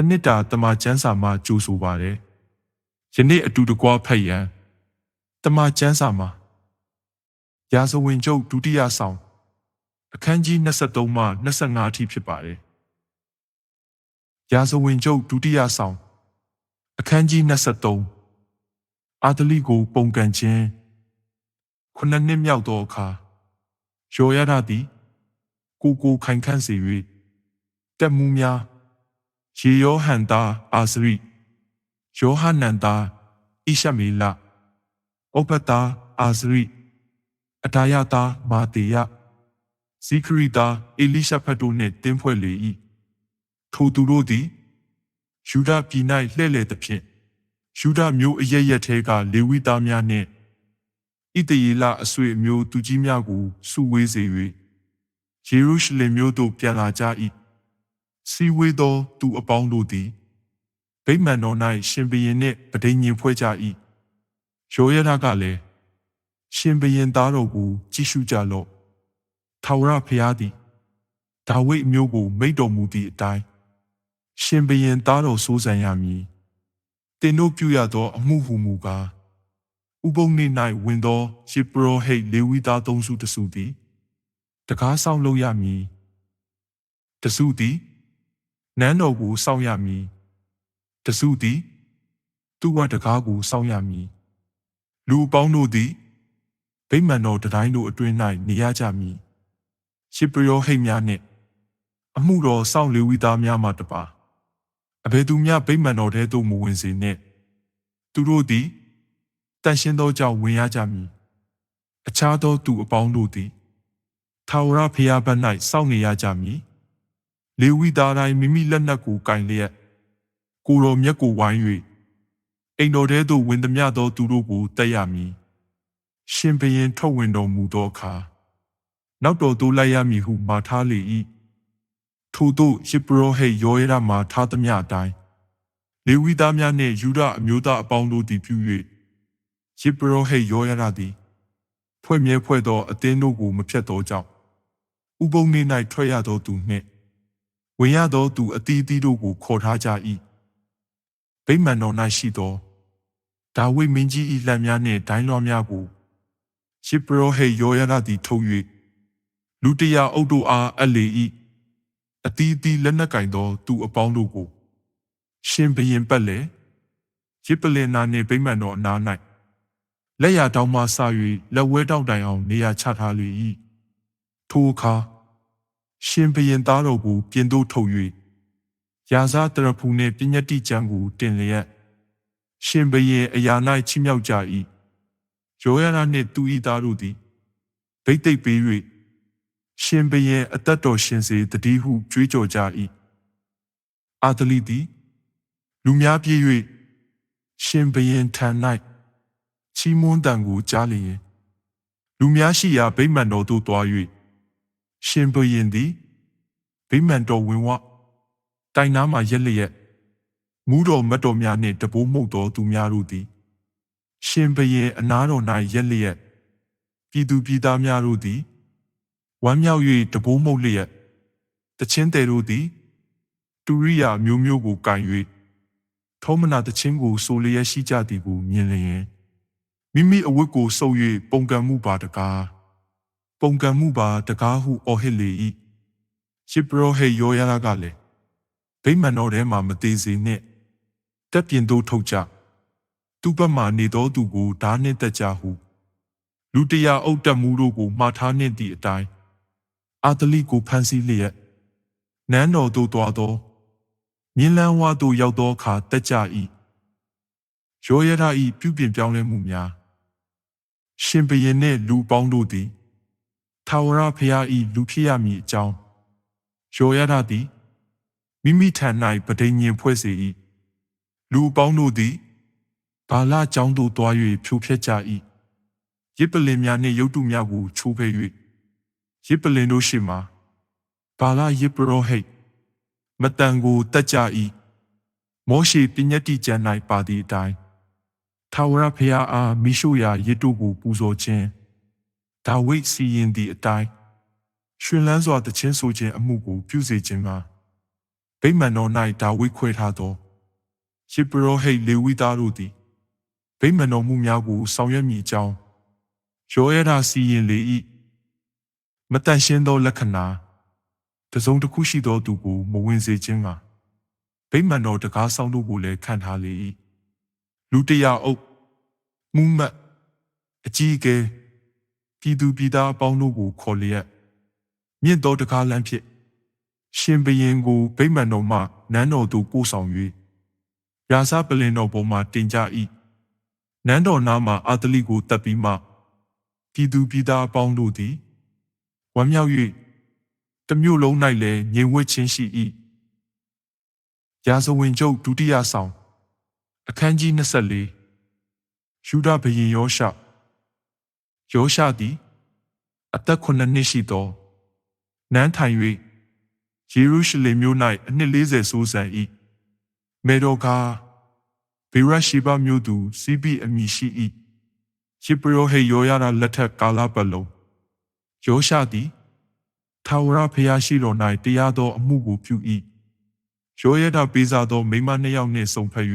တနစ်တာတမချန်းစာမှာကြိုးဆိုပါတယ်ယနေ့အတူတကွဖတ်ရန်တမချန်းစာမှာရာဇဝင်ကျုပ်ဒုတိယဆောင်အခန်းကြီး23မှ25အထိဖြစ်ပါတယ်ရာဇဝင်ကျုပ်ဒုတိယဆောင်အခန်းကြီး23အာဒလိကို ပုံကန်ခြင်းခုနှစ်နှစ်မြောက်သောအခါရောရရသည်ကိုကိုခိုင်ခန့်စေ၍တက်မှုများ ရေယောဟန်သားအာစရိယောဟနန်သားဣရှမေလဩပတာအာစရိအတာယသားမာတေယဇီခရီသားအေလိရှဖတ်တို့နှင့်တင်းဖွဲ့လေ၏ထိုသူတို့သည်ယူဒပြည်၌လှည့်လည်သဖြင့်ယူဒမျိုးအရရက်ထဲကလေဝိသားများနှင့်ဣတယေလအဆွေအမျိုးသူကြီးများကိုစုဝေးစေ၍ယေရုရှလင်မြို့သို့ပြန်လာကြ၏ စီဝေးသောသူအပေါင်းတို့သည်ဗိမာန်တော်၌ရှင်ဘရင်နှင့်ပဋိညာဉ်ဖွဲ့ကြ၏ယောယရကလည်းရှင်ဘရင်သားတော်ကိုကြည့်ရှုကြလော့ထာဝရဘုရားသည်ဒါဝိဒ်မျိုးကိုမိတ်တော်မူသည့်အတိုင်းရှင်ဘရင်သားတော်စိုးစံရမည်တင်တို့ပြုရသောအမှုဟုမူကားဥပုံနေ၌ဝင်သောယေပရောဟိတ်လေဝိသားသုံးစုတစုသည် တကားဆောင်လုပ်ရမည်တစုသည် နန်းတော်ကိုစောင့်ရမည်တစုသည်သူ့ဝတကားကိုစောင့်ရမည်လူအပေါင်းတို့သည်ဗိမာန်တော်တတိုင်းတို့အတွင်း၌နေရကြမည်ရှစ်ပရောဟိတ်များနှင့်အမှုတော်စောင့်လေဝိသားများမှတပါအဘယ်သူများဗိမာန်တော်ထဲသို့မဝင်စေနှင့်သူတို့သည်တန်ရှင်းသောကြောင့်ဝင်ရကြမည်အခြားသောသူအပေါင်းတို့သည်ထာဝရဘုရားဘက်၌စောင့်နေရကြမည် လေဝိသားတိုင်းမိမိလက်နက်ကိုကင်လျက်ကိုယ်တော်မြတ်ကိုဝိုင်း၍အိမ်တော်ထဲသို့ဝင်သည်များသောသူတို့ကိုတက်ရမည်ရှင်ဘရင်ထုတ်ဝင်တော်မူသောအခါနောက်တော်သို့လိုက်ရမည်ဟုမှာထားလေ၏ထို့သို့ယေဘရဟိတ်ယောရရမှာထားသည်များအတိုင်းလေဝိသားများနှင့်ယူဒအမျိုးသားအပေါင်းတို့သည်ပြု၍ယေဘရဟိတ်ယောရရသည်ဖွဲ့မြဲဖွဲ့သောအသင်းတို့ကိုမဖြတ်သောကြောင့်ဥပုံနေ၌ထွက်ရသောသူနှင့် ဝင်ရသောသူအသီးသီးတို့ကိုခေါ်ထားကြ၏ဗိမာန်တော်၌ရှိသောဒါဝိမင်းကြီး၏လက်များနှင့်ဒိုင်းလွှားများကိုရှစ်ပရောဟိတ်ယောရနာသည်ထုတ်၍လူတရာအုပ်တို့အားအလေ၏အသီးသီးလက်နက်ကင်သောသူအပေါင်းတို့ကို ရှင်ဘရင်ပတ်လေရစ်ပလင်နာနှင့်ဗိမာန်တော်အနား၌လက်ရတောင်းမှစ၍လက်ဝဲတောင်းတိုင်အောင်နေရာချထားလေ၏ထိုအခါ ရှင်ဘရင်သားတော်ကိုပြင်သို့ထုတ်၍ရာဇတရဖူနှင့်ပညတိကျမ်းကိုတင်လျက်ရှင်ဘရင်အရာ၌ချီးမြှောက်ကြ၏ယောယနာနှင့်သူ၏သားတို့သည်ဗိတ်သိက်ပေး၍ရှင်ဘရင်အသက်တော်ရှင်စေတတိဟုကြွေးကြော်ကြ၏အာသလိသည်လူများပြေး၍ရှင်ဘရင်ထံ၌ချီးမွမ်းတံကိုကြားလျင်လူများရှိရာဗိမာန်တော်သို့သွား၍ ရှင်ဘရင်သည်ဗိမာန်တော်ဝင်ဝတိုင်နားမှရက်လျက်မူးတော်မတ်တော်များနှင့်တပိုးမှုတ်တော်သူများတို့သည် ရှင်ဘရင်အနားတော်၌ရက်လျက်ပြည်သူပြည်သားများတို့သည်ဝမ်းမြောက်၍တပိုးမှုတ်လျက်တချင်းတယ်တို့သည် တူရိယာမျိုးမျိုးကိုကင်၍ထုံးမနာတချင်းကိုဆိုလျက်ရှိကြသည်ကိုမြင်လျင်မိမိအဝတ်ကိုဆုပ်၍ပုံကံမှုပါတကား ပုံကံမှုပါတကားဟုအော်ဟစ်လေ၏ရှစ်ပရောဟိတ်ယောရနာကလည်းဗိမာန်တော်ထဲမှာမသေးစေနှင့်တက်ပြင်သို့ထုတ်ကြသူ့ဘက်မှနေသောသူကိုဓာနှင့်တက်ကြဟု လူတရာအုပ်တက်မှုတို့ကိုမှားထားနှင့်သည့်အတိုင်းအာတလိကိုဖမ်းဆီးလျက်နန်းတော်သို့သွားသောမြင်းလန်းဝါသို့ရောက်သောအခါတက်ကြ၏ရောရထ၏ပြုပြင်ပြောင်းလဲမှုများရှင်ဘရင်နှင့်လူပေါင်းတို့သည် ထာဝရဘုရား၏လူဖြစ်ရမည်အကြောင်းရောရထသည်မိမိထံ၌ပဋိညာဉ်ဖွဲ့စေ၏လူပေါင်းတို့သည်ဘာလကျောင်းသို့သွား၍ဖြိုဖျက်ကြ၏ရစ်ပလင်များနှင့်ရုတ်တုများကိုချိုးဖဲ့၍ရစ်ပလင်တို့ရှိမှဘာလရစ်ပရောဟိတ်မတန်ကိုတက်ကြ၏မောရှိပညတိကျမ်း၌ပါသည့်အတိုင်းထာဝရဘုရားအားမိရှုရာရစ်တို့ကိုပူဇော်ခြင်း ဒါဝိဒ်စီရင်သည့်အတိုင်းရှင်လန်းစွာတခြင်းဆိုခြင်းအမှုကိုပြုစေခြင်းမှာဗိမာန်တော်၌ဒါဝိခွဲထားသောယေဘရဟိတ်လေဝိသားတို့သည်ဗိမာန်တော်မှုများကိုဆောင်ရွက်မည်အကြောင်းရောရတာစီရင်လေ၏မတန်ရှင်းသောလက္ခဏာတစ်စုံတစ်ခုရှိသောသူကိုမဝင်စေခြင်းကဗိမာန်တော်တကားဆောင်တို့ကိုလည်းခံထားလေ၏လူတရာအုပ်မူးမတ်အကြီးအကဲ ပြည်သူပြည်သားအပေါင်းတို့ကိုခေါ်လျက်မြင့်သောတကားလမ်းဖြင့်ရှင်ဘရင်ကိုဗိမာန်တော်မှနန်းတော်သို့ပို့ဆောင်၍ရာဇပလင်တော်ပေါ်မှတင်ကြ၏နန်းတော်နားမှအာတလိကိုတပ်ပြီးမှပြည်သူပြည်သားအပေါင်းတို့သည်ဝမ်းမြောက်၍တမျိုးလုံး၌လည်းငြိမ်ဝှက်ခြင်းရှိ၏ရာဇဝင်ကျုပ်ဒုတိယဆောင်အခန်းကြီး24ယူဒဘုရင်ယောရှ ယောရှသည် အသက်9နှစ်ရှိသောနန်းထိုင်၍ယေရုရှလင်မြို့၌အနှစ်40ဆိုးစံ၏မေတော်ကားဗေရရှိဘမြို့သူစီဘိအမည်ရှိ၏ယေဘရဟေယောရတာလက်ထက်ကာလပတ်လုံးယောရှသည်ထာဝရဘုရားရှိတော်၌တရားသောအမှုကိုပြု၏ယောရတာပေးစားသောမိန်းမနှစ်ယောက်နှင့်ဆုံဖက်၍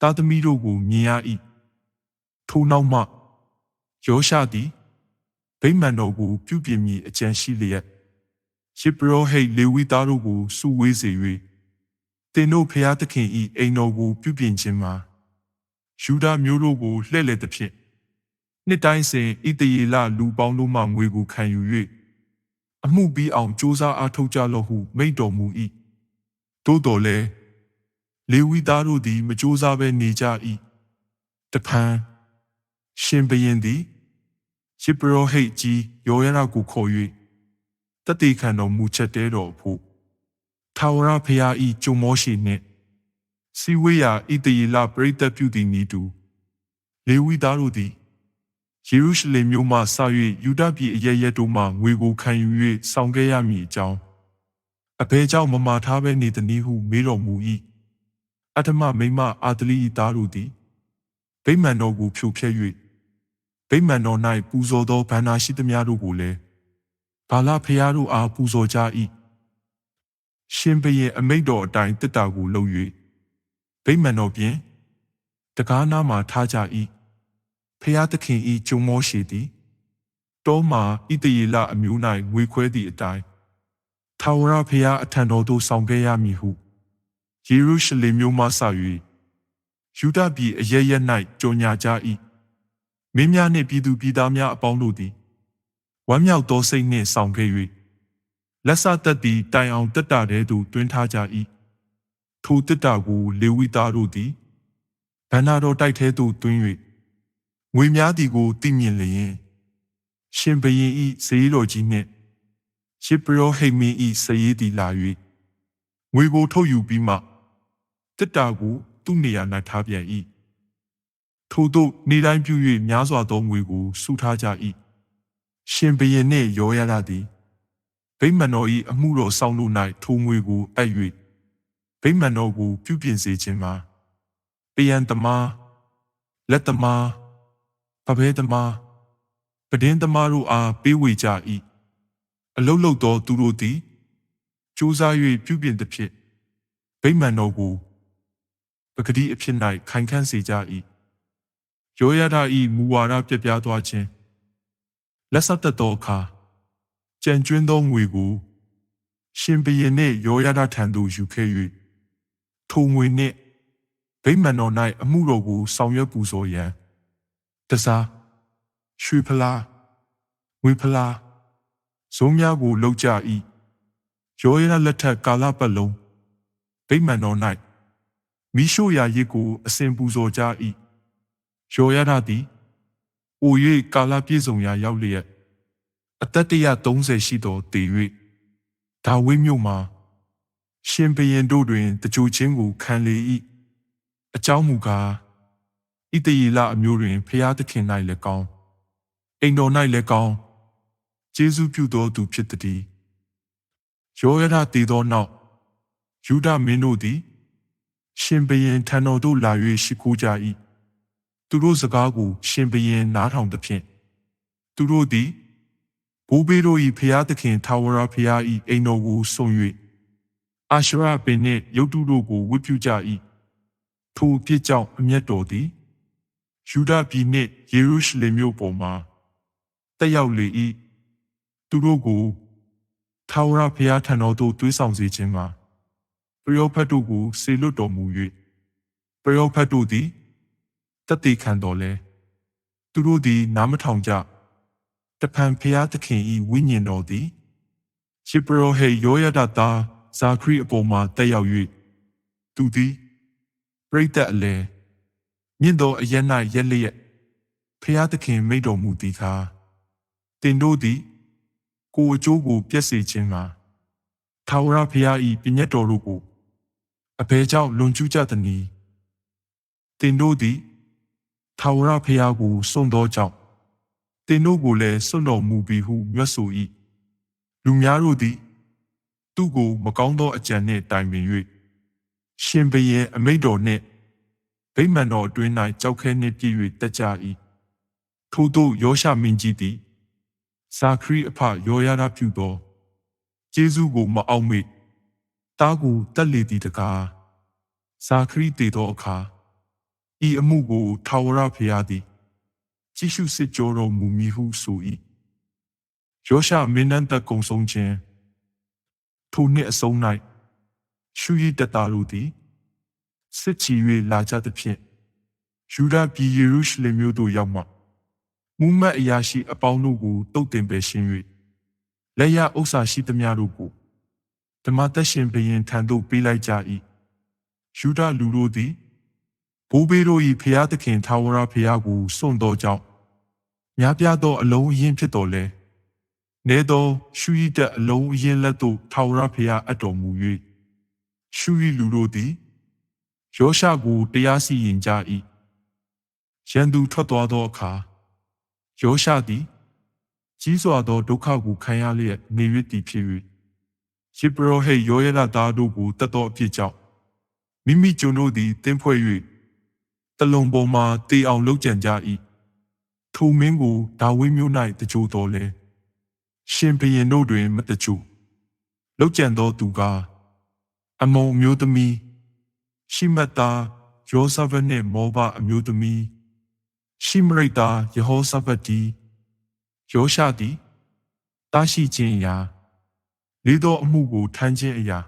သားသမီးတို့ကိုမြင်ရ၏ထိုနောက်မှ ယောရှသည်ဗိမာန်တော်ကိုပြုပြင်မည်အကြံရှိလျက်ယေဘရဟိတ်လေဝိသားတို့ကိုစုဝေးစေ၍တင်တို့ဖျားသခင်ဤအိမ်တော်ကိုပြုပြင်ခြင်းမှာယူဒမျိုးတို့ကိုလှည့်လည်သဖြင့်နှစ်တိုင်းစဉ်ဣတယေလလူပေါင်းတို့မှငွေကိုခံယူ၍အမှုပြီးအောင်စ조사အားထုတ်ကြလော့ဟုမိန့်တော်မူ၏သို့တော်လည်းလေဝိသားတို့သည်မစ조사ဘဲနေကြ၏တဖန် ရှင်ဘရင်သည်ယေဘရဟိတ်ကြီးယောရနာကိုခေါ်၍တတိခံတော်မူချက်တဲတော်ဖို့ထာဝရဘုရားဤကြုံမောရှိနှင့်စီဝေးရာဣတယေလပရိသတ်ပြုသည်နီတူလေဝိသားတို့သည်ယေရုရှလင်မြို့မှစ၍ယူဒပြည်အရရက်တို့မှငွေကိုခံယူ၍ဆောင်ခဲ့ရမည်အကြောင်းအဘဲကြောင့်မမာထားဘဲနေသည်ဟုမေးတော်မူ၏အထမမိမအာတလီ၏သားတို့သည်ဗိမာန်တော်ကိုဖြိုဖျက်၍ ဗိမာန်တော်၌ပူဇော်သောဗန္နာရှိသမျှတို့ကိုလည်းဘာလဖျားတို့အားပူဇော်ကြ၏ရှင်ဘရင်အမိတ်တော်အတိုင်းတစ်တာကိုလှုပ်၍ဗိမာန်တော်ပြင်တကားနာမှာထားကြ၏ဖျားသခင်ဤကျုံမောရှိသည်တောမှာဣတယေလအမျိုး၌ငွေခွဲသည့်အတိုင်းထာဝရဖျားအထံတော်သို့ဆောင်ခဲ့ရမည်ဟုယေရုရှလင်မြို့မှစ၍ယူဒပြည်အရရက်၌ကြော်ညာကြ၏ မင်းများနှင့်ပြည်သူပြည်သားများအပေါင်းတို့သည်ဝမ်းမြောက်သောစိတ်နှင့်ဆောင်ခဲ့၍လက်ဆသက်သည်တိုင်အောင်တက်တာတဲသို့တွင်းထားကြ၏ထိုတက်တာကိုလေဝိသားတို့သည်ဗန္နာတော်တိုက်ထဲသို့တွင်း၍ငွေများသည်ကိုသိမြင်လျင်ရှင်ဘရင်ဤဇေယတော်ကြီးနှင့်ရှစ်ပရောဟိတ်မင်းဤစရေးသည်လာ၍ငွေကိုထုတ်ယူပြီးမှတက်တာကိုသူ့နေရာ၌ထားပြန်၏ ထို့သို့နေတိုင်းပြု၍များစွာသောငွေကိုစုထားကြ၏ရှင်ဘရင်နှင့်ရောရလာသည်ဗိမာန်တော်၏အမှုတော်ဆောင်တို့၌ထိုငွေကိုအပ်၍ဗိမာန်တော်ကိုပြုပြင်စေခြင်းမှာပယံသမားလက်သမားပပဲသမားပဒင်းသမားတို့အားပေးဝေကြ၏အလုတ်လုတ်သောသူတို့သည်စူးစား၍ပြုပြင်သည်ဖြင့်ဗိမာန်တော်ကိုပဂတိအဖြစ်၌ခိုင်ခန့်စေကြ၏ ယောယဒဤမူဝါဒပြပြသွားခြင်းလက်ဆက်သက်သောအခါကြံကျွင်းသောငွေကို ရှင်ဘရင်နှင့်ယောယဒထံသို့ယူခဲ့၍ထိုငွေနှင့်ဗိမာန်တော်၌အမှုတော်ကိုဆောင်ရွက်ပူဇော်ရန်တစားရွှေဖလားငွေဖလားဇုံးများကိုလှုပ်ကြ၏ယောယဒလက်ထက်ကာလပတ်လုံးဗိမာန်တော်၌မိရှုရာရစ်ကိုအစဉ်ပူဇော်ကြ၏ ယောယဒသည်အို၍ကာလပြည့်စုံရာရောက်လျက်အသက်130ရှိသောတည်၍ဒါဝိမြို့မှာရှင်ဘရင်တို့တွင်တကြိုချင်းကိုခံလေ၏အကြောင်းမူကားဣတယေလအမျိုးတွင်ဖျားသခင်၌လည်းကောင်းအိမ်တော်၌လည်းကောင်းကျေးဇူးပြုသောသူဖြစ်သည်ယောယဒတည်သောနောက်ယူဒမင်းတို့သည် ရှင်ဘရင်ထံတော်သို့လာ၍ရှိခိုးကြ၏ သူတို့စကားကိုရှင်ဘရင်နားထောင်သဖြင့်သူတို့သည်ဘိုးဘေးတို့၏ဖျားသခင်ထာဝရဖျား၏အိမ်တော်ကိုဆုံ၍အာရှရပင်နှင့်ယုတ်တုတို့ကိုဝတ်ပြုကြ၏ထိုအဖြစ်ကြောင့်အမျက်တော်သည်ယူဒပြည်နှင့်ယေရုရှလင်မြို့ပေါ်မှာတက်ရောက်လေ၏သူတို့ကိုထာဝရဘုရားထံတော်သို့သွေးဆောင်စေခြင်းမှာပယောဖတ်တို့ကိုစေလွတ်တော်မူ၍ပယောဖတ်တို့သည် တသက်ခံတော်လဲသူတို့သည် နားမထောင်ကြတဖန်ဘုရားသခင်၏ဝိညာဉ်တော်သည်ရှေပရောဟေယောယဒတာဇာခရီအပေါ်မှာတက်ရောက်၍သူသည်ပရိသတ်အလဲမြင့်သောအရ၌ရက်လျက်ဖျားသခင်မိတ်တော်မူသည်ကားတင်တို့သည် ကိုယ်အကျိုးကိုပြည့်စေခြင်းမှာထာဝရဘုရား၏ပြည့်ညတ်တော်တို့ကိုအဘယ်ကြောင့်လွန်ကျူးကြသနည်းတင်တို့သည် ထာဝရဘုရားကိုစွန့်သောကြောင့်တင်တို့ကိုလည်းစွန့်တော်မူပြီဟုမြတ်ဆို၏လူများတို့သည် သူ့ကိုမကောင်းသောအကြံနှင့်တိုင်ပင်၍ရှင်ဘရင်အမိတ်တော်နှင့်ဗိမာန်တော်အတွင်း၌ကြောက်ခဲနှင့်ပြည့်၍တက်ကြ၏ထို့သောယောရှမင်းကြီးသည်ဇာခရီအဖယောရဒပြုသောကျေးဇူးကိုမအောင်မေ့တားကိုတက်လေသည်တကားဇာခရီတည်သောအခါ ဤအမှုကိုထာဝရဘုရားသည်ကြည့်ရှုစစ်ကြောတော်မူမည်ဟုဆို၏ယောရှမင်းနန်းသက်ကုံဆုံးခြင်းထိုနှစ်အဆုံး၌ရှုရည်တတတို့သည်စစ်ချီ၍လာကြသဖြင့်ယူဒပြည်ယေရုရှလင်မြို့သို့ရောက်မှမူမတ်အရာရှိအပေါင်းတို့ကိုတုတ်တင်ပယ်ရှင်း၍လက်ရဥစ္စာရှိသမျှတို့ကိုဓမ္မသက်ရှင်ဘုရင်ထံသို့ပေးလိုက်ကြ၏ယူဒလူတို့သည် ဘိုးဘေးတို့၏ဖျားသခင်ထာဝရဘုရားကိုစွန့်တော်ကြောင့်များပြားသောအလုံးအရင်ဖြစ်တော်လဲနေသောရှုရည်တဲ့အလုံးအရင်လက်သို့ထာဝရဘုရားအပ်တော်မူ၍ရှုရည်လူတို့သည်ယောရှကိုတရားစီရင်ကြ၏ရန်သူထွက်သွားသောအခါယောရှသည်ကြီးစွာသောဒုက္ခကိုခံရလျက်နေ၍တည်ဖြစ်၍ယေဘရဟေယောယလသားတို့ကိုတတ်သောအဖြစ်ကြောင့်မိမိကျွန်တို့သည်တင်းဖွဲ့၍ တလုံပေါ်မှတေအောင်လှုပ်ကြံကြ၏ထိုမင်းကိုဒါဝိမျိုး၌တကြိုတော်လဲရှင်ဘရင်တို့တွင်မတကြိုလှုပ်ကြံသောသူကအမုံမျိုးသမီးရှိမတ်သားယောဇဗနှင့်မောဘအမျိုးသမီးရှိမရိတ်သားယေဟောဇဗတီယောရှသည်တာရှိခြင်းအရာလေးသောအမှုကိုထမ်းခြင်းအရာ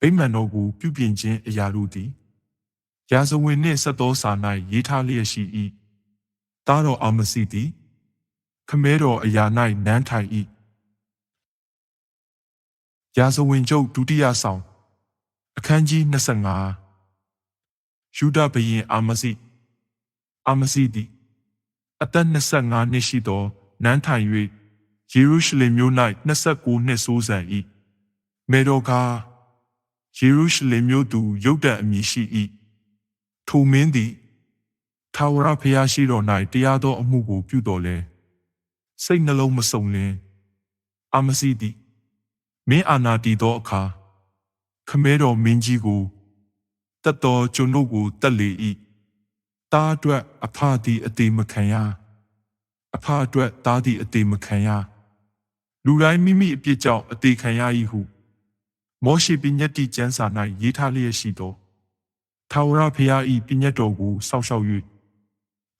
ဗိမာန်တော်ကိုပြုပြင်ခြင်းအရာတို့သည် ရာဇဝင်နှင့်ဆက်သောစာ၌ရေးထားလျက်ရှိ၏တားတော်အာမစီသည်ခမဲတော်အရာ၌နန်းထိုင်၏ရာဇဝင်ကျုပ်ဒုတိယဆောင်အခန်းကြီး25ယူဒဘရင်အာမစီအာမစီသည်အသက်25နှစ်ရှိသောနန်းထိုင်၍ယေရုရှလင်မြို့၌29နှစ်ဆိုးဆန်၏မေတော်ကားယေရုရှလင်မြို့သူရုတ်တံအမည်ရှိ၏ ထိုမင်းသည်ထာဝရဘုရားရှိတော်၌တရားသောအမှုကိုပြုတော်လဲစိတ်နှလုံးမစုံလင်အာမစီသည်မင်းအာနာတည်သောအခါခမဲတော်မင်းကြီးကိုတတ်တော်ကျွန်တို့ကိုတတ်လေ၏တားအတွက်အဖသည်အသေးမခံရအဖအတွက်တားသည်အသေးမခံရလူတိုင်းမိမိအပြစ်ကြောင့်အသေးခံရ၏ဟုမောရှိပညတ်တိကျမ်းစာ၌ရေးထားလျက်ရှိသော ထာဝရဘုရား၏ပညတ်တော်ကိုစောင့်ရှောက်၍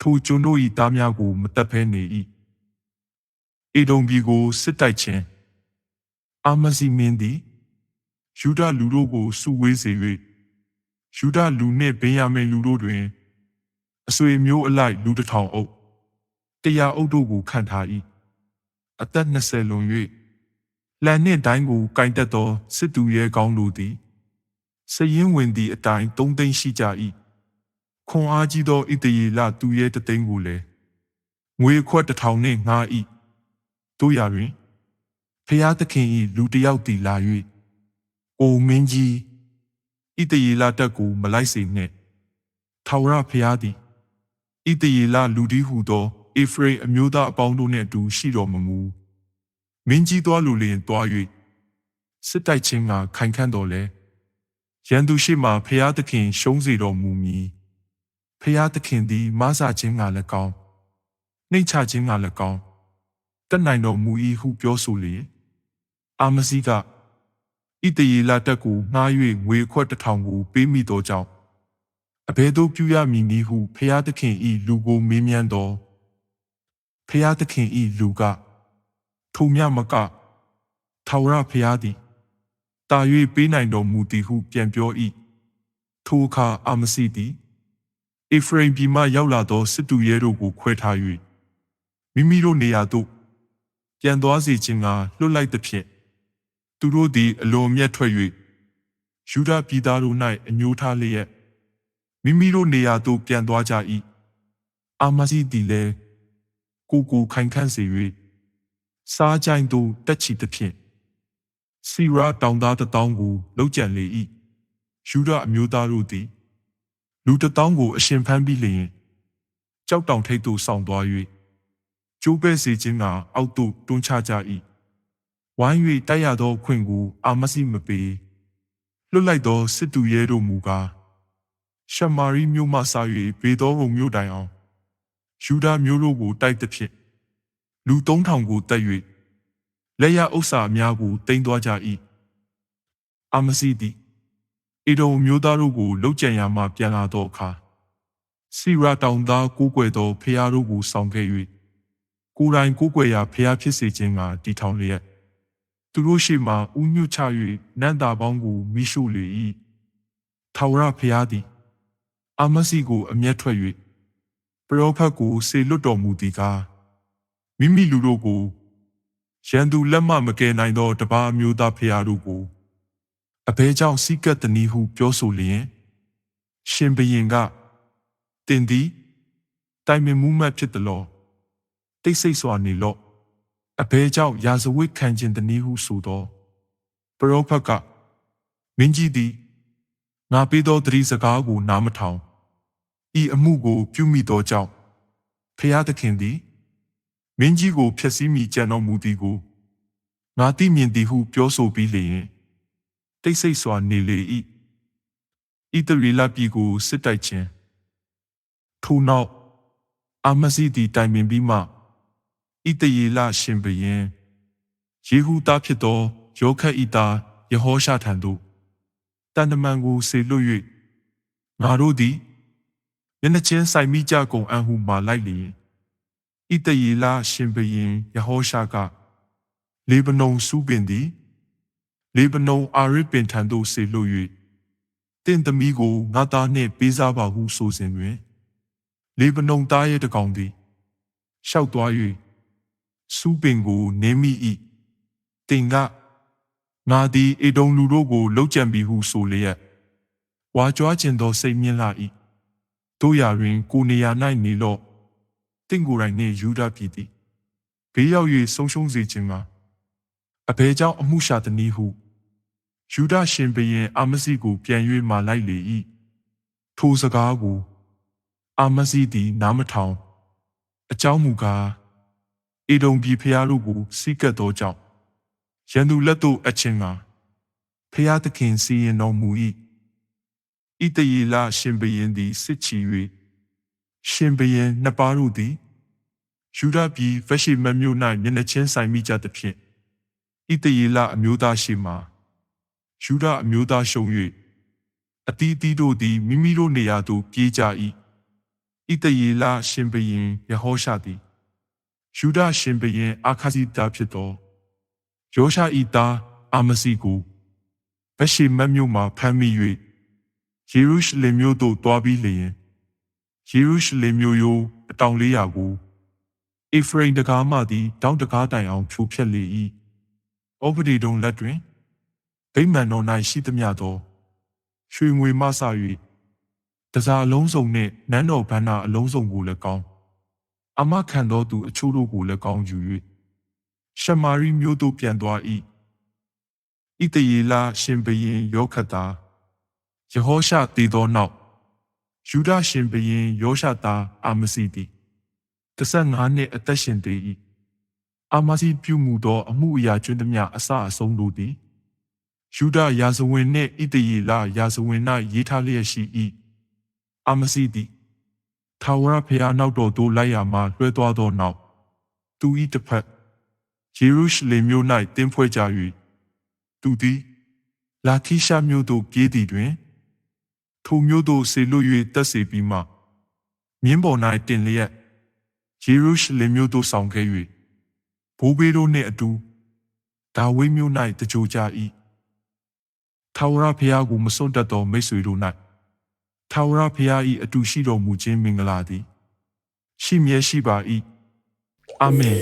ထိုကျွန်တို့၏သားများကိုမတက်ဖဲနေ၏အေဒုံပြည်ကိုစစ်တိုက်ခြင်းအာမစီမင်းသည်ယူဒလူတို့ကိုစုဝေးစေ၍ယူဒလူနှင့်ဗင်ယာမိန်လူတို့တွင်အဆွေမျိုးအလိုက်လူတစ်ထောင်အုပ်တရားအုပ်တို့ကိုခန့်ထား၏အသက်20လွန်၍လန်နှင့်တိုင်းကိုကင်တက်သောစစ်သူရဲကောင်းတို့သည် စရင်ဝင်သည့်အတိုင်းသုံးသိန်းရှိကြ၏ခွန်အားကြီးသောဣတရေလသူရဲတသိန်းကိုလည်းငွေခွက်တစ်ထောင်နှင့်ငှား၏တို့ရတွင်ဖျားသခင်၏လူတစ်ယောက်တည်လာ၍အိုမင်းကြီးဣတရေလတက်ကိုမလိုက်စေနှင့်ထာဝရဖျားသည်ဣတရေလလူဒီဟုသောအေဖရိအမျိုးသားအပေါင်းတို့နှင့်အတူရှိတော်မမူမင်းကြီးသွားလူလျင်သွား၍စစ်တိုက်ခြင်းကခိုင်ခန့်တော်လဲ ရန်သူရှိမှဖျားသခင် ရှုံးစေတော်မူမည်ဖျားသခင်သည်မဆာခြင်းကလည်းကောင်းနှိမ့်ချခြင်းကလည်းကောင်းတက်နိုင်တော်မူ၏ဟုပြောဆိုလေအာမစီကဣတရေလတက်ကိုငှား၍ငွေခွက်တစ်ထောင်ကိုပေးမိသောကြောင့်အဘယ်သို့ပြုရမည်နည်းဟုဖျားသခင်ဤလူကိုမေးမြန်းတော်ဖျားသခင်ဤလူကထုံမြမကထာဝရဖျားသည် တာ၍ပေးနိုင်တော်မူသည်ဟု ပြန်ပြော၏ထိုအခါအာမစီသည်အေဖရိမ်ပြည်မှရောက်လာသောစစ်တူရဲတို့ကိုခွဲထား၍မိမိတို့နေရာသို့ပြန်သွားစေခြင်းကလွတ်လိုက်သဖြင့်သူတို့သည်အလွန်မြတ်ထွက်၍ယူဒပြည်သားတို့၌အညိုးထားလျက်မိမိတို့နေရာသို့ပြန်သွားကြ၏အာမစီသည်လည်းကိုကိုခိုင်ခန့်စေ၍စားကြိုင်သို့တက်ချီသဖြင့် စီရာတောင်သားတစ်တောင်းကိုလှုပ်ကြံလေ၏ယူဒအမျိုးသားတို့သည်လူတစ်တောင်းကိုအရှင်ဖမ်းပြီးလျင်ကြောက်တောင်ထိပ်သို့ဆောင်သွား၍ကျိုးပဲ့စေခြင်းကအောက်သို့တွန်းချကြ၏ဝိုင်း၍တိုက်ရသောအခွင့်ကိုအာမစီမပေးလွတ်လိုက်သောစစ်တူရဲတို့မူကားရှမာရိမြို့မှစ၍ဘေသောဘုံမြို့တိုင်အောင်ယူဒာမျိုးတို့ကိုတိုက်သဖြင့်လူ3000ကိုတက်၍ လက်ရဥစ္စာအများကိုတင်သွားကြ၏အာမစီသည်အေဒုံမျိုးသားတို့ကိုလှုပ်ကြံရမှပြန်လာသောအခါစီရာတောင်သားကိုးကွယ်သောဖျားတို့ကိုဆောင်ခဲ့၍ကိုယ်တိုင်ကိုးကွယ်ရာဖျားဖြစ်စေခြင်းကတည်ထောင်လျက်သူတို့ရှိမှဥညွတ်ချ၍နန္တာပေါင်းကိုမိရှုလေ၏ထာဝရဖျားသည်အာမစီကိုအမျက်ထွက်၍ပရောဖက်ကိုစေလွတ်တော်မူသည်ကားမိမိလူတို့ကို ရန်သူလက်မမကယ်နိုင်သောတပါးမျိုးသားဖျားတို့ကိုအဘဲကြောင့်စီးကပ်တနည်းဟုပြောဆိုလျင် ရှင်ဘရင်ကတင်သည်တိုင်ပင်မှုမှတ်ဖြစ်တယ်လို့တိတ်ဆိတ်စွာနေလော့အဘဲကြောင့်ရာဇဝတ်ခံခြင်းတနည်းဟုဆိုသောပရောဖက်ကမင်းကြီးသည်ငါပေးသောတတိစကားကိုနားမထောင်ဤအမှုကိုပြုမိသောကြောင့်ဖျားသခင်သည် မင်းကြီးကိုဖျက်ဆီးမိကြံတော်မူသည်ကိုငါသိမြင်သည်ဟုပြောဆိုပြီးလျင်တိတ်ဆိတ်စွာနေလေ၏ဣတရီလပြည်ကိုစစ်တိုက်ခြင်းထို့နောက်အာမစီသည်တိုင်ပင်ပြီးမှဣတယေလရှင်ဘရင် ယေဟုသားဖြစ်သောယောခတ်ဤသားယေဟောရှထံသို့တန်တမန်ကိုဆေလွတ်၍ငါတို့သည်မျက်နှချင်းဆိုင်မိကြကုန်အံ့ဟုမှလိုက်လျင် ဣတယေလရှင်ဘရင်ယေဟောရှကလေဗနုန်စူးပင်သည်လေဗနုန်အာရစ်ပင်ထံသို့ဆေလွတ်၍တင့်သမီးကိုငါသားနှင့်ပေးစားပါဟုဆိုစဉ်တွင်လေဗနုန်သားရဲ့တကောင်သည်ရှောက်သွား၍စူးပင်ကိုနင်းမိ၏တင်ကငါသည်အေဒုံလူတို့ကိုလှုပ်ကြံပြီးဟုဆိုလျက်ဝါကြွားခြင်းသောစိတ်မြင့်လာ၏တို့ရာတွင်ကိုနေရာ၌နေလော့ တင့်ကိုယ်တိုင်နှင့်ယူဒပြည်သည်ဘေးရောက်၍ဆုံးရှုံးစေခြင်းကအဘဲကြောင့်အမှုရှာသည်နည်းဟုယူဒရှင်ဘရင်အာမစီကိုပြန်၍မာလိုက်လေ၏ထိုစကားကို အာမစီသည် နားမထောင်အကြောင်းမူကားအေဒုံပြည်ဖျားတို့ကိုစီးကပ်သောကြောင့်ရန်သူလက်သို့အချင်းကဖျားသခင်စီရင်တော်မူ၏ဣတယေလရှင်ဘရင်သည်စစ်ချီ၍ ရှင်ဘရင်နှစ်ပါးတို့သည်ယူဒပြည်ဗရှိမမြို့၌မျက်နှာချင်းဆိုင်မိကြသဖြင့်ဣတယေလအမျိုးသားရှိမှယူဒအမျိုးသားရှုံ၍အတီးတီးတို့သည်မိမိတို့နေရာသို့ပြေးကြ၏ဣတယေလရှင်ဘရင်ယေဟောရှသည်ယူဒရှင်ဘရင်အာခဇိတာဖြစ်သောယောရှဤသားအာမစီကိုဗရှိမမြို့မှဖမ်းမိ၍ယေရုရှလင်မြို့သို့တွားပြီးလျင် ယေရုရှလင်မြို့ရိုးအတောင်လေးရာကိုအေဖရိမ်တကားမှသည်တောင်းတကားတိုင်အောင်ဖြိုဖျက်လေ၏ဩပဒီတုံလက်တွင်ဗိမာန်တော်၌ရှိသမျှသောရွှေငွေမဆ၍တစားအလုံးစုံနှင့်နန်းတော်ဘန္နာအလုံးစုံကိုလည်းကောင်းအမခံတော်သူအချို့တို့ကိုလည်းကောင်းယူ၍ရှမာရိမြို့သို့ပြန်သွား၏ဣတယေလရှင်ဘရင်ယောခတ်သားယေဟောရှတည်သောနောက် ယူဒရှင်ဘရင်ယောရှသားအာမစီသည်15နှစ်အသက်ရှင်တည်၏အာမစီပြုမှုသောအမှုအရာကျွန်းသမျှအစအဆုံးတို့သည်ယူဒရာဇဝင်နှင့်ဣတယေလရာဇဝင်၌ရေးထားလျက်ရှိ၏အာမစီသည်ထာဝရဘုရားနောက်တော်သို့လိုက်ရမှလွှဲသွားသောနောက်သူ၏တစ်ဖက်ယေရုရှလင်မြို့၌တင်းဖွဲ့ကြ၍သူသည်လာခိရှာမြို့သို့ပြေးသည်တွင် ထိုမြို့သို့ဆေလွတ်၍တက်စေပြီးမှမြင်းပေါ်၌တင်လျက်ယေရုရှလင်မြို့သို့ဆောင်ခဲ့၍ဘိုးဘေးတို့နှင့်အတူဒါဝိဒ်မြို့၌တကြိုကြ၏ထာဝရဘုရားကိုမစွန့်တတ်သောမိတ်ဆွေတို့၌ထာဝရဘုရား၏အတူရှိတော်မူခြင်းမင်္ဂလာသည် ရှိမြဲရှိပါ၏အာမင်